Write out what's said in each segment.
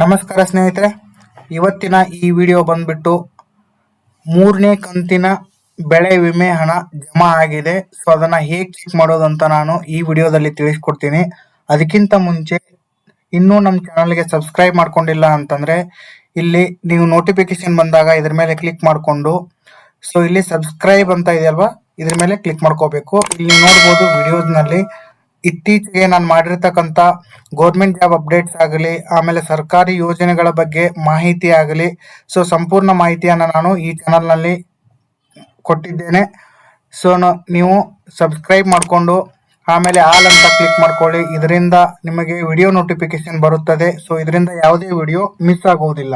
ನಮಸ್ಕಾರ ಸ್ನೇಹಿತರೆ, ಇವತ್ತಿನ ಈ ವಿಡಿಯೋ ಬಂದ್ಬಿಟ್ಟು ಮೂರನೇ ಕಂತಿನ ಬೆಳೆ ವಿಮೆ ಹಣ ಜಮಾ ಆಗಿದೆ. ಸೊ ಅದನ್ನ ಹೇಗೆ ಚೆಕ್ ಮಾಡೋದು ಅಂತ ನಾನು ಈ ವಿಡಿಯೋದಲ್ಲಿ ತಿಳಿಸ್ಕೊಡ್ತೀನಿ. ಅದಕ್ಕಿಂತ ಮುಂಚೆ, ಇನ್ನೂ ನಮ್ಮ ಚಾನಲ್ಗೆ ಸಬ್ಸ್ಕ್ರೈಬ್ ಮಾಡ್ಕೊಂಡಿಲ್ಲ ಅಂತಂದ್ರೆ, ಇಲ್ಲಿ ನೀವು ನೋಟಿಫಿಕೇಶನ್ ಬಂದಾಗ ಇದ್ರ ಮೇಲೆ ಕ್ಲಿಕ್ ಮಾಡಿಕೊಂಡು ಸೊ ಇಲ್ಲಿ ಸಬ್ಸ್ಕ್ರೈಬ್ ಅಂತ ಇದೆಯಲ್ವಾ? ಇದ್ರ ಮೇಲೆ ಕ್ಲಿಕ್ ಮಾಡ್ಕೋಬೇಕು. ಇಲ್ಲಿ ನೋಡ್ಬೋದು ವಿಡಿಯೋಸ್ನಲ್ಲಿ ಇತ್ತೀಚೆಗೆ ನಾನು ಮಾಡಿರ್ತಕ್ಕಂಥ ಗೌರ್ಮೆಂಟ್ ಜಾಬ್ ಅಪ್ಡೇಟ್ಸ್ ಆಗಲಿ, ಆಮೇಲೆ ಸರ್ಕಾರಿ ಯೋಜನೆಗಳ ಬಗ್ಗೆ ಮಾಹಿತಿ ಆಗಲಿ ಸೊ ಸಂಪೂರ್ಣ ಮಾಹಿತಿಯನ್ನು ನಾನು ಈ ಚಾನಲ್ನಲ್ಲಿ ಕೊಟ್ಟಿದ್ದೇನೆ. ಸೊ ನೀವು ಸಬ್ಸ್ಕ್ರೈಬ್ ಮಾಡಿಕೊಂಡು, ಆಮೇಲೆ ಆಲ್ ಅಂತ ಕ್ಲಿಕ್ ಮಾಡ್ಕೊಳ್ಳಿ. ಇದರಿಂದ ನಿಮಗೆ ವಿಡಿಯೋ ನೋಟಿಫಿಕೇಶನ್ ಬರುತ್ತದೆ. ಸೊ ಇದರಿಂದ ಯಾವುದೇ ವಿಡಿಯೋ ಮಿಸ್ ಆಗುವುದಿಲ್ಲ.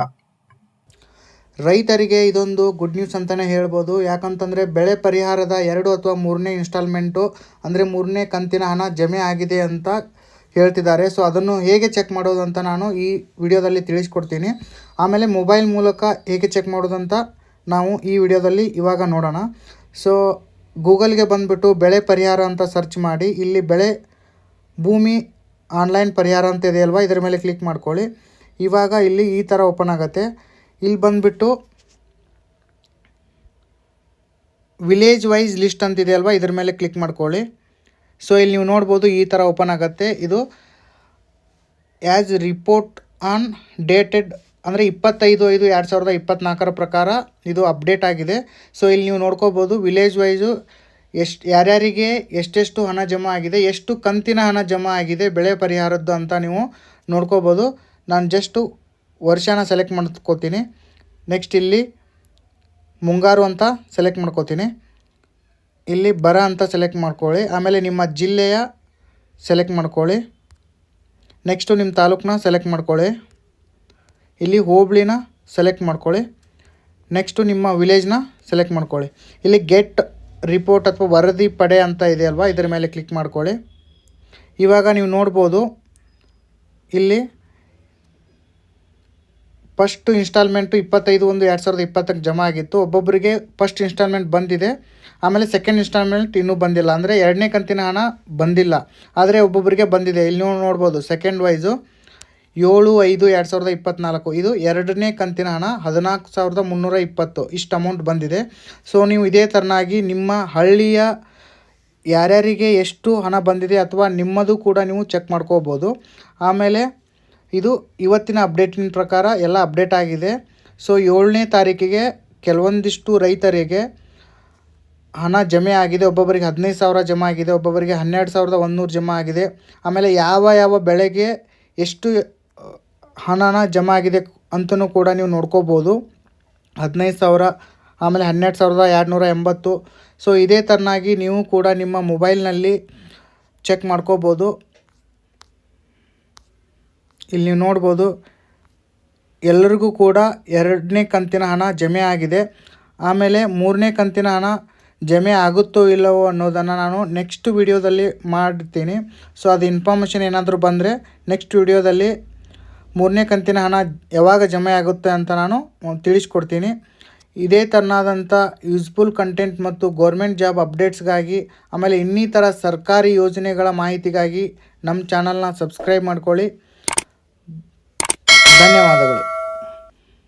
ರೈತರಿಗೆ ಇದೊಂದು ಗುಡ್ ನ್ಯೂಸ್ ಅಂತಲೇ ಹೇಳ್ಬೋದು. ಯಾಕಂತಂದರೆ ಬೆಳೆ ಪರಿಹಾರದ ಎರಡು ಅಥವಾ ಮೂರನೇ ಇನ್ಸ್ಟಾಲ್ಮೆಂಟು ಅಂದರೆ ಮೂರನೇ ಕಂತಿನ ಹಣ ಜಮೆ ಆಗಿದೆ ಅಂತ ಹೇಳ್ತಿದ್ದಾರೆ. ಸೊ ಅದನ್ನು ಹೇಗೆ ಚೆಕ್ ಮಾಡೋದು ಅಂತ ನಾನು ಈ ವಿಡಿಯೋದಲ್ಲಿ ತಿಳಿಸ್ಕೊಡ್ತೀನಿ. ಆಮೇಲೆ ಮೊಬೈಲ್ ಮೂಲಕ ಹೇಗೆ ಚೆಕ್ ಮಾಡೋದು ಅಂತ ನಾವು ಈ ವಿಡಿಯೋದಲ್ಲಿ ಇವಾಗ ನೋಡೋಣ. ಸೊ ಗೂಗಲ್ಗೆ ಬಂದುಬಿಟ್ಟು ಬೆಳೆ ಪರಿಹಾರ ಅಂತ ಸರ್ಚ್ ಮಾಡಿ. ಇಲ್ಲಿ ಬೆಳೆ ಭೂಮಿ ಆನ್ಲೈನ್ ಪರಿಹಾರ ಅಂತ ಇದೆಯಲ್ವ ಇದರ ಮೇಲೆ ಕ್ಲಿಕ್ ಮಾಡ್ಕೊಳ್ಳಿ. ಇವಾಗ ಇಲ್ಲಿ ಈ ಥರ ಓಪನ್ ಆಗುತ್ತೆ. ಇಲ್ಲಿ ಬಂದುಬಿಟ್ಟು ವಿಲೇಜ್ ವೈಸ್ ಲಿಸ್ಟ್ ಅಂತಿದೆ ಅಲ್ವಾ ಇದ್ರ ಮೇಲೆ ಕ್ಲಿಕ್ ಮಾಡ್ಕೊಳ್ಳಿ. ಸೊ ಇಲ್ಲಿ ನೀವು ನೋಡ್ಬೋದು ಈ ಥರ ಓಪನ್ ಆಗುತ್ತೆ. ಇದು ಆ್ಯಸ್ ರಿಪೋರ್ಟ್ ಆನ್ ಡೇಟೆಡ್ ಅಂದರೆ ಇಪ್ಪತ್ತೈದು ಐದು ಎರಡು ಸಾವಿರದ ಇಪ್ಪತ್ತ್ನಾಲ್ಕರ ಪ್ರಕಾರ ಇದು ಅಪ್ಡೇಟ್ ಆಗಿದೆ. ಸೊ ಇಲ್ಲಿ ನೀವು ನೋಡ್ಕೋಬೋದು ವಿಲೇಜ್ ವೈಸು ಎಷ್ಟು ಯಾರ್ಯಾರಿಗೆ ಎಷ್ಟೆಷ್ಟು ಹಣ ಜಮಾ ಆಗಿದೆ, ಎಷ್ಟು ಕಂತಿನ ಹಣ ಜಮಾ ಆಗಿದೆ, ಬೆಳೆ ಪರಿಹಾರದ್ದು ಅಂತ ನೀವು ನೋಡ್ಕೋಬೋದು. ನಾನು ಜಸ್ಟು ವರ್ಷನ ಸೆಲೆಕ್ಟ್ ಮಾಡ್ಕೋತೀನಿ. ನೆಕ್ಸ್ಟ್ ಇಲ್ಲಿ ಮುಂಗಾರು ಅಂತ ಸೆಲೆಕ್ಟ್ ಮಾಡ್ಕೋತೀನಿ. ಇಲ್ಲಿ ಬರ ಅಂತ ಸೆಲೆಕ್ಟ್ ಮಾಡ್ಕೊಳ್ಳಿ. ಆಮೇಲೆ ನಿಮ್ಮ ಜಿಲ್ಲೆಯ ಸೆಲೆಕ್ಟ್ ಮಾಡ್ಕೊಳ್ಳಿ. ನೆಕ್ಸ್ಟು ನಿಮ್ಮ ತಾಲೂಕನ್ನ ಸೆಲೆಕ್ಟ್ ಮಾಡ್ಕೊಳ್ಳಿ. ಇಲ್ಲಿ ಹೋಬಳಿನ ಸೆಲೆಕ್ಟ್ ಮಾಡ್ಕೊಳ್ಳಿ. ನೆಕ್ಸ್ಟು ನಿಮ್ಮ ವಿಲೇಜ್ನ ಸೆಲೆಕ್ಟ್ ಮಾಡ್ಕೊಳ್ಳಿ. ಇಲ್ಲಿ ಗೆಟ್ ರಿಪೋರ್ಟ್ ಅಥವಾ ವರದಿ ಪಡೆ ಅಂತ ಇದೆ ಅಲ್ವಾ? ಇದರ ಮೇಲೆ ಕ್ಲಿಕ್ ಮಾಡ್ಕೊಳ್ಳಿ. ಇವಾಗ ನೀವು ನೋಡ್ಬೋದು. ಇಲ್ಲಿ ಫಸ್ಟ್ ಇನ್ಸ್ಟಾಲ್ಮೆಂಟು ಇಪ್ಪತ್ತೈದು ಒಂದು ಎರಡು ಸಾವಿರದ ಇಪ್ಪತ್ತಕ್ಕೆ ಜಮಾ ಆಗಿತ್ತು. ಒಬ್ಬೊಬ್ಬರಿಗೆ ಫಸ್ಟ್ ಇನ್ಸ್ಟಾಲ್ಮೆಂಟ್ ಬಂದಿದೆ. ಆಮೇಲೆ ಸೆಕೆಂಡ್ ಇನ್ಸ್ಟಾಲ್ಮೆಂಟ್ ಇನ್ನೂ ಬಂದಿಲ್ಲ. ಅಂದರೆ ಎರಡನೇ ಕಂತಿನ ಹಣ ಬಂದಿಲ್ಲ. ಆದರೆ ಒಬ್ಬೊಬ್ಬರಿಗೆ ಬಂದಿದೆ. ಇಲ್ಲಿ ನೀವು ನೋಡ್ಬೋದು ಸೆಕೆಂಡ್ ವೈಸು ಏಳು ಐದು ಎರಡು ಸಾವಿರದ ಇಪ್ಪತ್ತ್ನಾಲ್ಕು ಇದು ಎರಡನೇ ಕಂತಿನ ಹಣ ಹದಿನಾಲ್ಕು ಸಾವಿರದ ಮುನ್ನೂರ ಇಪ್ಪತ್ತು. ಇಷ್ಟು ಅಮೌಂಟ್ ಬಂದಿದೆ. ಸೊ ನೀವು ಇದೇ ಥರನಾಗಿ ನಿಮ್ಮ ಹಳ್ಳಿಯ ಯಾರ್ಯಾರಿಗೆ ಎಷ್ಟು ಹಣ ಬಂದಿದೆ ಅಥವಾ ನಿಮ್ಮದು ಕೂಡ ನೀವು ಚೆಕ್ ಮಾಡ್ಕೋಬೋದು. ಆಮೇಲೆ ಇದು ಇವತ್ತಿನ ಅಪ್ಡೇಟಿನ ಪ್ರಕಾರ ಎಲ್ಲ ಅಪ್ಡೇಟ್ ಆಗಿದೆ. ಸೊ, ಏಳನೇ ತಾರೀಕಿಗೆ ಕೆಲವೊಂದಿಷ್ಟು ರೈತರಿಗೆ ಹಣ ಜಮೆ ಆಗಿದೆ. ಒಬ್ಬೊಬ್ಬರಿಗೆ ಹದಿನೈದು ಸಾವಿರ ಜಮಾ ಆಗಿದೆ. ಒಬ್ಬೊಬ್ಬರಿಗೆ ಹನ್ನೆರಡು ಸಾವಿರದ ಒಂದುನೂರು ಜಮಾ ಆಗಿದೆ. ಆಮೇಲೆ ಯಾವ ಯಾವ ಬೆಳೆಗೆ ಎಷ್ಟು ಹಣನ ಜಮಾ ಆಗಿದೆ ಅಂತಲೂ ಕೂಡ ನೀವು ನೋಡ್ಕೋಬೋದು. ಹದಿನೈದು ಸಾವಿರ, ಆಮೇಲೆ ಹನ್ನೆರಡು ಸಾವಿರದ ಎರಡುನೂರ ಎಂಬತ್ತು. ಸೊ, ಇದೇ ಥರನಾಗಿ ನೀವು ಕೂಡ ನಿಮ್ಮ ಮೊಬೈಲ್ನಲ್ಲಿ ಚೆಕ್ ಮಾಡ್ಕೋಬೋದು. ಇಲ್ಲಿ ನೀವು ನೋಡ್ಬೋದು ಎಲ್ಲರಿಗೂ ಕೂಡ ಎರಡನೇ ಕಂತಿನ ಹಣ ಜಮೆ ಆಗಿದೆ. ಆಮೇಲೆ ಮೂರನೇ ಕಂತಿನ ಹಣ ಜಮೆ ಆಗುತ್ತೋ ಇಲ್ಲವೋ ಅನ್ನೋದನ್ನು ನಾನು ನೆಕ್ಸ್ಟ್ ವಿಡಿಯೋದಲ್ಲಿ ಮಾಡ್ತೀನಿ. ಸೊ ಅದು ಇನ್ಫಾರ್ಮೇಷನ್ ಏನಾದರೂ ಬಂದರೆ ನೆಕ್ಸ್ಟ್ ವಿಡಿಯೋದಲ್ಲಿ ಮೂರನೇ ಕಂತಿನ ಹಣ ಯಾವಾಗ ಜಮೆ ಆಗುತ್ತೆ ಅಂತ ನಾನು ತಿಳಿಸ್ಕೊಡ್ತೀನಿ. ಇದೇ ಥರನಾದಂಥ ಯೂಸ್ಫುಲ್ ಕಂಟೆಂಟ್ ಮತ್ತು ಗೌರ್ಮೆಂಟ್ ಜಾಬ್ ಅಪ್ಡೇಟ್ಸ್ಗಾಗಿ ಆಮೇಲೆ ಇನ್ನಿತರ ಸರ್ಕಾರಿ ಯೋಜನೆಗಳ ಮಾಹಿತಿಗಾಗಿ ನಮ್ಮ ಚಾನಲ್ನ ಸಬ್ಸ್ಕ್ರೈಬ್ ಮಾಡ್ಕೊಳ್ಳಿ. ಧನ್ಯವಾದಗಳು.